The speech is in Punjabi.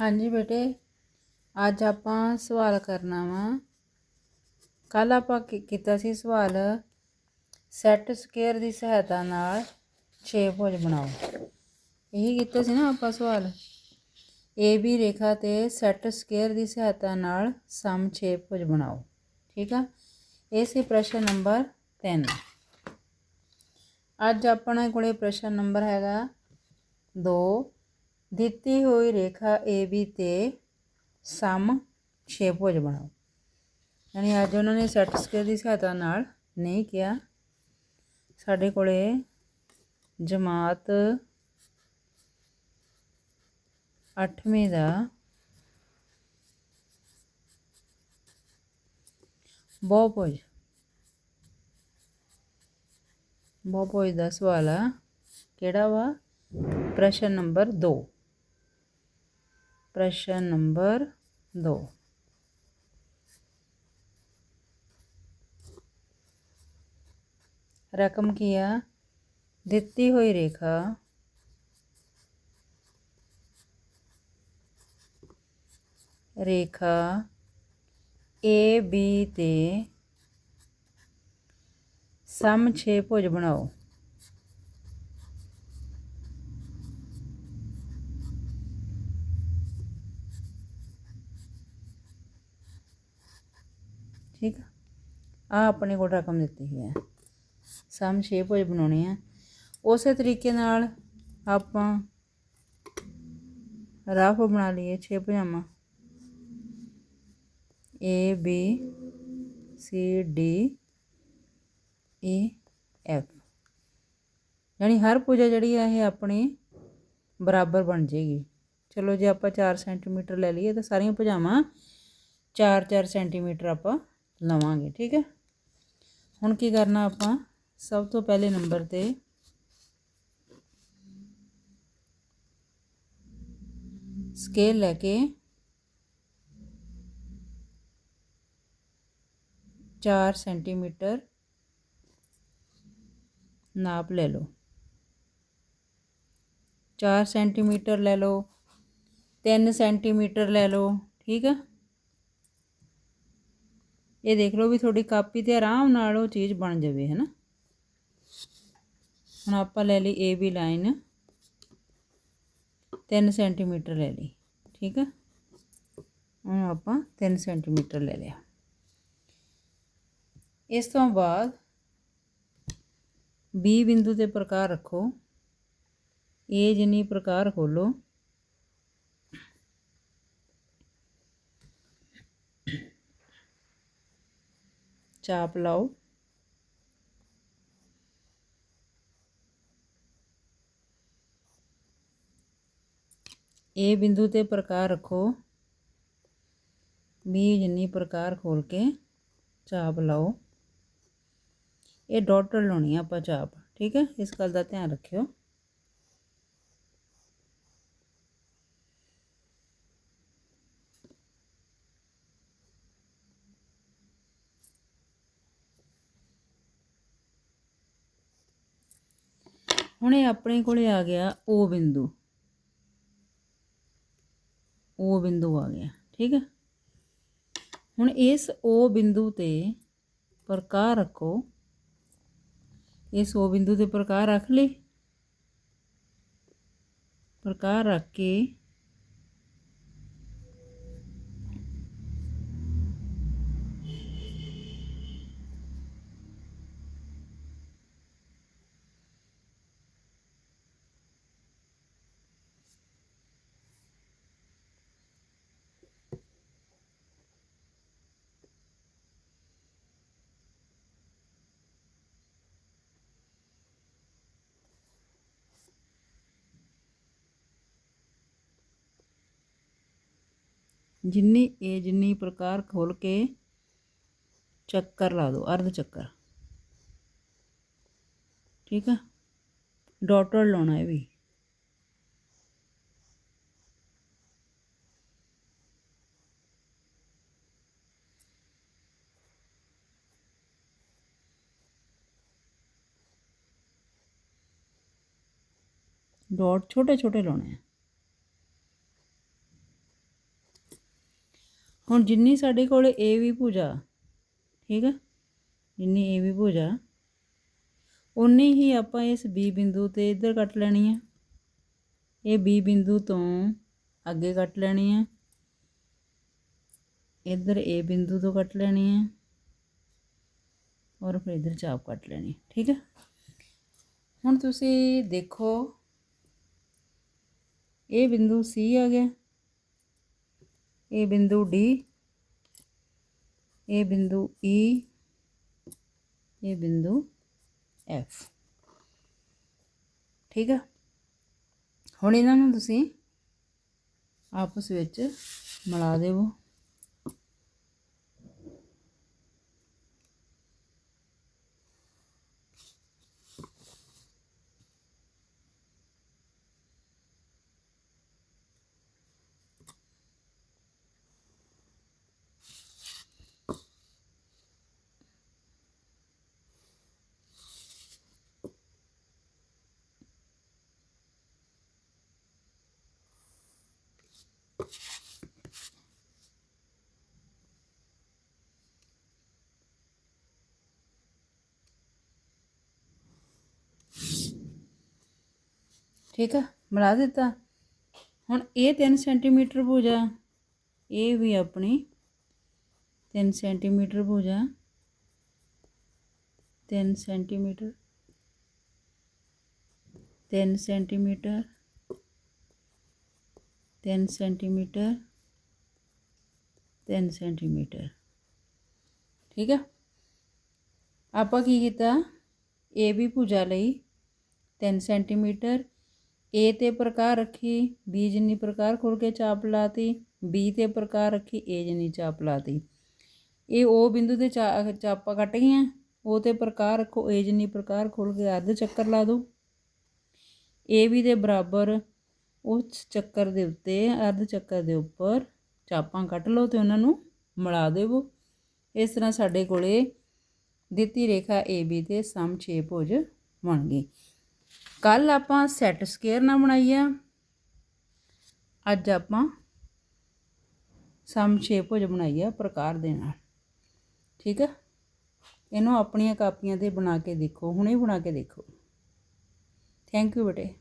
ਹਾਂਜੀ ਬੇਟੇ, ਅੱਜ ਆਪਾਂ ਸਵਾਲ ਕਰਨਾ ਵਾ। ਕੱਲ ਆਪਾਂ ਕੀ- ਕੀਤਾ ਸੀ ਸਵਾਲ? ਸੈੱਟ ਸਕੁਅਰ ਦੀ ਸਹਾਇਤਾ ਨਾਲ 6 ਭੁਜ ਬਣਾਓ। ਇਹੀ ਕੀਤਾ ਸੀ ਨਾ ਆਪਾਂ ਸਵਾਲ। ਏ ਬੀ ਰੇਖਾ ਤੇ ਸੈੱਟ ਸਕੁਅਰ ਦੀ ਸਹਾਇਤਾ ਨਾਲ ਸਮ 6 ਭੁਜ ਬਣਾਓ। ਠੀਕ ਆ? ਇਹ ਸੀ ਪ੍ਰਸ਼ਨ ਨੰਬਰ 3 ਅੱਜ ਆਪਣੇ ਕੋਲੇ ਪ੍ਰਸ਼ਨ ਨੰਬਰ ਹੈਗਾ 2 ਦਿੱਤੀ ਹੋਈ ਰੇਖਾ AB ਤੇ ਸਮ 6 ਭੁਜ ਬਣਾਓ। ਯਾਨੀ ਅੱਜ ਉਹਨਾਂ ਨੇ ਸੈੱਟ ਸਕੁਅਰ ਦੀ ਸਹਾਇਤਾ ਨਾਲ ਨਹੀਂ ਕਿਹਾ। ਸਾਡੇ ਕੋਲੇ ਜਮਾਤ 8ਵੀਂ ਦਾ ਬਹੁਭੁਜ ਬਹੁਭੁਜ ਦਾ ਸਵਾਲ ਆ, ਕਿਹੜਾ ਵਾ? ਪ੍ਰਸ਼ਨ ਨੰਬਰ 2 ਪ੍ਰਸ਼ਨ ਨੰਬਰ 2 ਰਕਮ ਕੀ ਆ? ਦਿੱਤੀ ਹੋਈ ਰੇਖਾ। ਰੇਖਾ ਏ ਬੀ ਤੇ ਸਮ 6 ਭੁਜ ਬਣਾਓ। ਠੀਕ ਆ? ਆਪਣੇ ਕੋਲ ਰਕਮ ਦਿੱਤੀ ਹੈ ਸਮ ਛੇ ਭੁਜ ਬਣਾਉਣੇ ਆ। ਉਸੇ ਤਰੀਕੇ ਨਾਲ ਆਪਾਂ ਰਫ ਬਣਾ ਲਈਏ 6 ਪਜਾਮਾ। A, B, C, D E F ਯਾਨੀ ਹਰ ਪੂਜਾ ਜਿਹੜੀ ਆ, ਇਹ ਆਪਣੇ ਬਰਾਬਰ ਬਣ ਜੇਗੀ ਚਲੋ ਜੇ ਆਪਾਂ 4 ਸੈਂਟੀਮੀਟਰ ਲੈ ਲਈਏ ਤਾਂ ਸਾਰੀਆਂ ਪਜਾਮਾ 4-4 ਸੈਂਟੀਮੀਟਰ ਆਪਾਂ ਲਵਾਂਗੇ, ਠੀਕ ਹੈ? ਹੁਣ ਕੀ ਕਰਨਾ ਆਪਾਂ? ਸਭ ਤੋਂ ਪਹਿਲੇ ਨੰਬਰ ਤੇ ਸਕੇਲ ਲੈ ਕੇ 4 ਸੈਂਟੀਮੀਟਰ ਨਾਪ ਲੈ ਲਓ। 4 ਸੈਂਟੀਮੀਟਰ ਲੈ ਲਓ 3 ਸੈਂਟੀਮੀਟਰ ਲੈ ਲਓ, ਠੀਕ ਆ ਇਹ ਦੇਖ ਲਓ ਵੀ ਤੁਹਾਡੀ ਕਾਪੀ ਤੇ ਆਰਾਮ ਨਾਲ ਉਹ ਚੀਜ਼ ਬਣ ਜਾਵੇ ਹੈ ਨਾ ਹੁਣ ਆਪਾਂ ਲੈ ਲਈ ਏ ਬੀ ਲਾਈਨ। 3 ਸੈਂਟੀਮੀਟਰ ਲੈ ਲਈ, ਠੀਕ ਹੈ ਹੁਣ ਆਪਾਂ 3 ਸੈਂਟੀਮੀਟਰ ਲੈ ਲਿਆ। ਇਸ ਤੋਂ ਬਾਅਦ ਬੀ ਬਿੰਦੂ ਤੇ ਪ੍ਰਕਾਰ ਰੱਖੋ। ਏ ਜਿੰਨੀ ਪ੍ਰਕਾਰ ਖੋਲੋ ਚਾਪ ਲਾਓ ਇਹ ਬਿੰਦੂ ਤੇ ਪ੍ਰਕਾਰ ਰੱਖੋ। ਬੀ ਜਿੰਨੀ ਪ੍ਰਕਾਰ ਖੋਲ ਕੇ ਚਾਪ ਲਾਓ ਇਹ ਡਾਟਰ ਲਾਉਣੀ ਆ ਆਪਾਂ ਚਾਪ ਠੀਕ ਹੈ, ਇਸ ਗੱਲ ਦਾ ਧਿਆਨ ਰੱਖਿਓ। ਹੁਣ ਇਹ ਆਪਣੇ ਕੋਲੇ ਆ ਗਿਆ O ਬਿੰਦੂ। ਓ ਬਿੰਦੂ ਆ ਗਿਆ, ਠੀਕ ਹੈ? ਹੁਣ ਇਸ O ਬਿੰਦੂ ਤੇ ਪ੍ਰਕਾਰ ਰੱਖੋ। ਇਸ ਓ ਬਿੰਦੂ ਤੇ ਪ੍ਰਕਾਰ ਰੱਖ ਲਈ ਪ੍ਰਕਾਰ ਰੱਖ ਕੇ ਜਿੰਨੀ ਇਹ ਜਿੰਨੀ ਪ੍ਰਕਾਰ ਖੋਲ ਕੇ ਚੱਕਰ ਲਾ ਦਿਓ ਅਰਧ ਚੱਕਰ ਠੀਕ ਆ ਡਾਟਰ ਲਾਉਣਾ ਹੈ ਵੀ ਡਾਟ ਛੋਟੇ ਛੋਟੇ ਲਾਉਣੇ ਆ ਹੁਣ ਜਿੰਨੀ ਸਾਡੇ ਕੋਲ ਏ ਵੀ ਭੁਜਾ, ਠੀਕ ਆ? ਜਿੰਨੀ ਏ ਵੀ ਭੁਜਾ ਉਨੀ ਹੀ ਆਪਾਂ ਇਸ ਬੀ ਬਿੰਦੂ ਤੇ ਇੱਧਰ ਕੱਟ ਲੈਣੀ ਹੈ ਇਹ ਬੀ ਬਿੰਦੂ ਤੋਂ ਅੱਗੇ ਕੱਟ ਲੈਣੀ ਹੈ ਇੱਧਰ ਏ ਬਿੰਦੂ ਤੋਂ ਕੱਟ ਲੈਣੀ ਹੈ ਔਰ ਫਿਰ ਇੱਧਰ ਚਾਪ ਕੱਟ ਲੈਣੀ ਠੀਕ ਹੈ ਹੁਣ ਤੁਸੀਂ ਦੇਖੋ ਇਹ ਬਿੰਦੂ ਸੀ ਆ ਗਿਆ। ਇਹ ਬਿੰਦੂ ਡੀ ਇਹ ਬਿੰਦੂ e, ਈ ਇਹ ਬਿੰਦੂ ਐਫ ਠੀਕ ਆ? ਹੁਣ ਇਹਨਾਂ ਨੂੰ ਤੁਸੀਂ ਆਪਸ ਵਿੱਚ ਮਿਲਾ ਦੇਵੋ। ਠੀਕ ਆ, ਮਿਲਾ ਦਿੱਤਾ। ਹੁਣ ਇਹ 3 ਸੈਂਟੀਮੀਟਰ ਭੁਜਾ, ਇਹ ਵੀ ਆਪਣੀ 3 ਸੈਂਟੀਮੀਟਰ ਭੁਜਾ। 3 ਸੈਂਟੀਮੀਟਰ 3 ਸੈਂਟੀਮੀਟਰ 3 ਸੈਂਟੀਮੀਟਰ 3 ਸੈਂਟੀਮੀਟਰ। ਠੀਕ ਆ? ਆਪਾਂ ਕੀ ਕੀਤਾ? ਇਹ ਵੀ ਭੁਜਾ ਲਈ। 3 ਸੈਂਟੀਮੀਟਰ ਏ ਤੇ ਪ੍ਰਕਾਰ ਰੱਖੀ ਬੀ ਜਿੰਨੀ ਪ੍ਰਕਾਰ ਖੋਲ ਕੇ ਚਾਪ ਲਾਤੀ ਬੀ ਤੇ ਪ੍ਰਕਾਰ ਰੱਖੀ ਏ ਜਿੰਨੀ ਚਾਪ ਲਾਤੀ। ਇਹ ਉਹ ਬਿੰਦੂ ਤੇ ਚਾ- ਚਾਪਾਂ ਕੱਟ ਗਈਆਂ। ਉਹ ਤੇ ਪ੍ਰਕਾਰ ਰੱਖੋ ਏ ਜਿੰਨੀ ਪ੍ਰਕਾਰ ਖੋਲ ਕੇ ਅਰਧ ਚੱਕਰ ਲਾ ਦਿਓ ਏ ਵੀ ਦੇ ਬਰਾਬਰ ਉਸ ਚੱਕਰ ਦੇ ਉੱਤੇ ਅਰਧ ਚੱਕਰ ਦੇ ਉੱਪਰ ਚਾਪਾਂ ਕੱਟ ਲਓ ਤੇ ਉਹਨਾਂ ਨੂੰ ਮਿਲਾ ਦੇਵੋ। ਇਸ ਤਰ੍ਹਾਂ ਸਾਡੇ ਕੋਲੇ ਦਿੱਤੀ ਰੇਖਾ ਏ ਬੀ ਤੇ ਸਮ 6 ਭੁਜ ਬਣ ਗਈ। ਕੱਲ ਆਪਾਂ ਸੈੱਟ ਸਕੁਅਰ ਨਾਲ ਬਣਾਈ ਆ ਅੱਜ ਆਪਾਂ ਸਮ 6 ਭੁਜ ਬਣਾਈ ਆ ਪ੍ਰਕਾਰ ਦੇ ਨਾਲ। ਠੀਕ ਆ? ਇਹਨੂੰ ਆਪਣੀਆਂ ਕਾਪੀਆਂ ਤੇ ਬਣਾ ਕੇ ਦੇਖੋ, ਹੁਣੇ ਬਣਾ ਕੇ ਦੇਖੋ। ਥੈਂਕ ਯੂ ਬੇਟੇ।